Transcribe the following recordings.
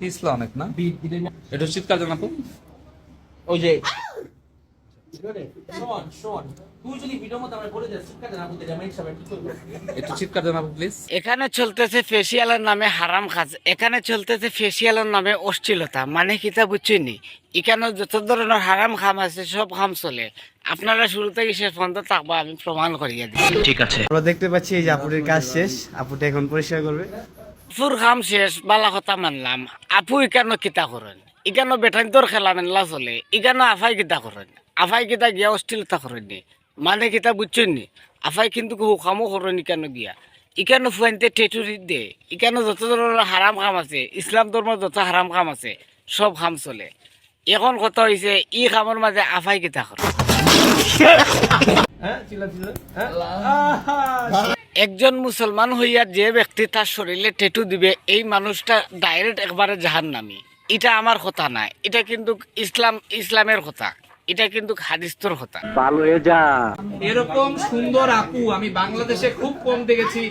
পিছলা অনেক না? এটা শীতকাল জানাব ওই যে এখানে চলতেছে ফেসিয়ালের নামে হারাম কাজ এখানে চলতেছে ফেসিয়ালের নামে অশ্লীলতা। মানে কিতা বুঝছেনি এখানে যত ধরনের হারাম খাম আছে সব খাম চলে। আপনারা শুরু থেকে শেষ পর্যন্ত থাকব আমি প্রমাণ করিয়ে দিই আমরা দেখতে পাচ্ছি এই যে আপুটির কাজ শেষ। আপুটা এখন পরিষ্কার করবে। আপুর খাম শেষ বালা কথা মানলাম। আপু ইকানো কিতা করেন ইকানো বেটান তোর খেলা মেনলা চলে ইকানো আফাই কিতা করেন আফাই কিতা গিয়া অশ্লীলতা করেন নি? মানে কিতা বুঝছেন নি? আফাই কিন্তু হুকামও করেন ইকানো গিয়া। ইকানো ফুয়াইতে টেটুরি দে ইকানো যত ধরনের হারাম কাম আছে ইসলাম ধর্ম যত হারাম কাম আছে সব কাম চলে। এখন কথা হয়েছে ই কামের মাঝে আফাই কিতা করে একজন মুসলমান হইয়া যে ব্যক্তি তার শরীরে টেটু দিবে এই মানুষটা ডাইরেক্ট একবারে জাহান নামি এটা আমার কথা না এটা কিন্তু ইসলাম ইসলামের কথা এটা কিন্তু হাদিস্তর কথা। এরকম সুন্দর আপু আমি বাংলাদেশে খুব কম দেখেছি।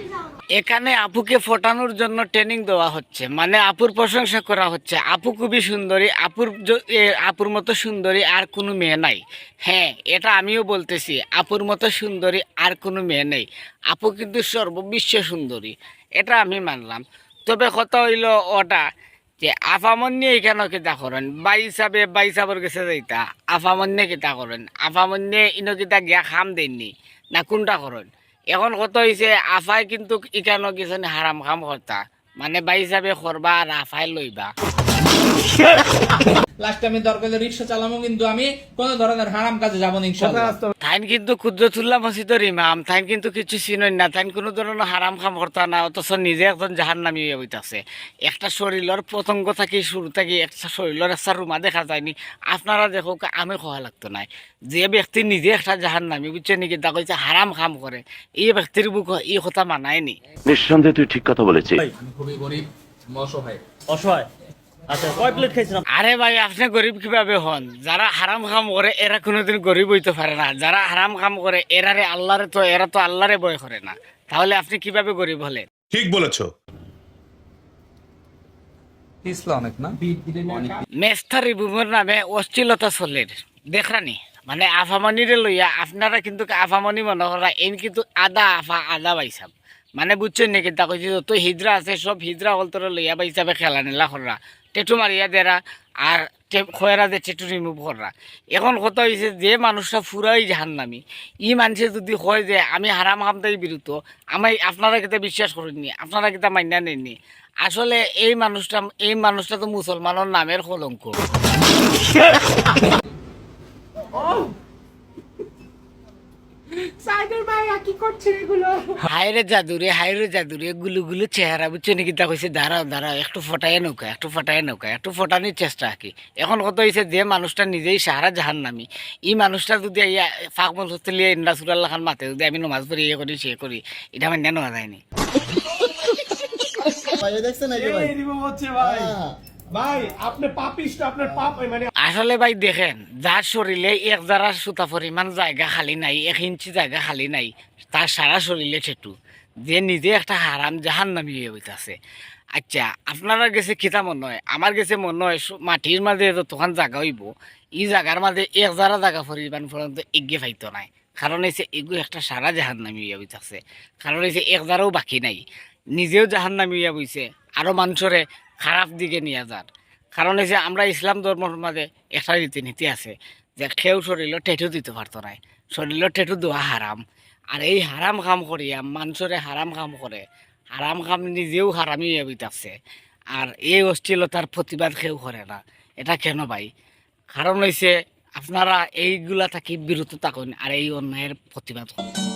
এখানে আপুকে ফোটানোর জন্য ট্রেনিং দেওয়া হচ্ছে। মানে আপুর প্রশংসা করা হচ্ছে। আপু খুবই সুন্দরী, আপুর আপুর মতো সুন্দরী আর কোনো মেয়ে নাই। হ্যাঁ এটা আমিও বলতেছি, আপুর মতো সুন্দরী আর কোনো মেয়ে নেই। আপু কিন্তু সর্ববিশ্ব সুন্দরী, এটা আমি মানলাম। তবে কথা হইল ওটা যে আফামন্যে এখানে কিতা করেন? বাই হিসাবে বাই হিসাবের গেছে যাইতা আফামন্যে কিতা করেন? আফামন্যে ইনো কিতা গিয়া খাম দেননি, না কোনটা করেন? এখন কত হয়েছে আফাই কিন্তু ইকানো কিছু হারাম খাম করতা মানে বাই হিসাবে করবা আর আফাই লইবা। লাস্টে আমি দরকার হলে রিক্সা চালাবো কিন্তু আমি কোনো ধরনের হারাম কাজে যাব না ইনশাল্লাহ। তাইন কিন্তু কুদ্রতুল্লাহ মসজিদের ইমাম তাইন কিন্তু কিছু চিনই না। তাইন কোনো ধরনের হারাম খাম করতা না অথচ নিজে একজন জাহান নামি হইতাছে একটা শরীরের পতঙ্গ থাকি শুরু থাকি একটা শরীরের একটা রুমা দেখা যায়নি আপনারা দেখো আমি খোয়া লাগতো নাই। যে ব্যক্তি নিজে একটা জাহান নামি বুঝছে নাকি তা কইছে হারাম খাম করে। এই ব্যক্তির বুক এই কথা মানায়নি। নিঃসন্দেহে তুই ঠিক কথা বলেছিস। খুবই গরিব অসহায়। অসহায়? আচ্ছা কয় প্লেট খাইছিলাম আরে ভাই আপনি গরিব কীভাবে হন? যারা হারাম কাম করে এরা কোনোদিন গরিব হইতে পারে না। যারা হারাম কাম করে এরারে আল্লাহরে তো এরা তো আল্লাহরে ভয় করে না। তাহলে আপনি কীভাবে গরিব হলেন? ঠিক বলেছ। পিছলা অনেক না? মেস্তার রিবুমের নামে অশ্লীলতা চলের দেখরানি মানে আফামনিরে লইয়া আপনারা কিন্তু আফামনি মনে করা এন কিন্তু আদা আফা আদা বাইসাব। মানে বুঝছেন নাকি তা কইছি যত হিজরা আছে সব হিজরা হলতরে লইয়া বাইসাবে খেলা নেলা করা টেটু মারিয়া দেরা আর খয়রা যে টেটু রিমুভ করা এখন কথা হয়েছে যে মানুষটা ফুরাই জাহান নামি ই মানুষে যদি হয় যে আমি হারাম হামতাই বিরুদ্ধ আমি আপনারা কিতা বিশ্বাস করেননি আপনারা কিতা মান্যা নেননি আসলে এই মানুষটা এই মানুষটা তো মুসলমানের নামের কলঙ্ক। হায়রে জাদুরে হায়রে জাদুরে গুলু গুলু চেহারা বুঝছে নাকি? তা কইছে দাঁড়াও দাঁড়াও একটু ফটায় নৌকা একটু ফটায় নৌকা একটু ফটানোর চেষ্টা কি। এখন কত হয়েছে যে মানুষটা নিজেই সাহারা জাহান নামি এই মানুষটা যদি ইয়া ফাঁকমল হতে লিয়ে খান মাতে যদি আমি নমাজ পড়ি ইয়ে করি সে করি এটা আমার নেওয়া যায়নি। দেখছেন ভাই? ভাই, আপনি পাপিষ্ট মানে আসলে ভাই দেখেন, যার শরীরে এক জারা সুতা পরিমাণ জায়গা খালি নাই, এক ইঞ্চি জায়গা খালি নাই, তার সারা শরীরে ঠেটু। যে নিজে একটা হারাম জাহান নামি হইতাছে আচ্ছা আপনারা গেছে কিতা মনে হয়? আমার গেছে মনে হয় মাটির মাঝে তখন জায়গা হইব ই জায়গার মাঝে এক জারা জায়গা পরিমাণ পর্যন্ত এগিয়ে পাইতো নাই। কারণ হয়েছে এগু একটা সারা জাহান নামি হইতাছে কারণ হয়েছে এক জারাও বাকি নাই। নিজেও জাহান নামি বইছে আরও মানুষরে খারাপ দিকে নিয়ে যান। কারণ হচ্ছে আমরা ইসলাম ধর্মের মাঝে একটা রীতিনীতি আছে যে কেউ শরীরে টেটু দিতে পারতো না। শরীরে টেটু দেওয়া হারাম। আর এই হারাম কাম করিয়া মানুষরে হারাম কাম করে, হারাম কাম নিজেও হারামি হইতাছে আর এই অশ্লীলতার প্রতিবাদ কেউ করে না। এটা কেন ভাই? কারণ হয়েছে আপনারা এইগুলা থাকি বিরত থাকুন আর এই অন্যায়ের প্রতিবাদ করুন।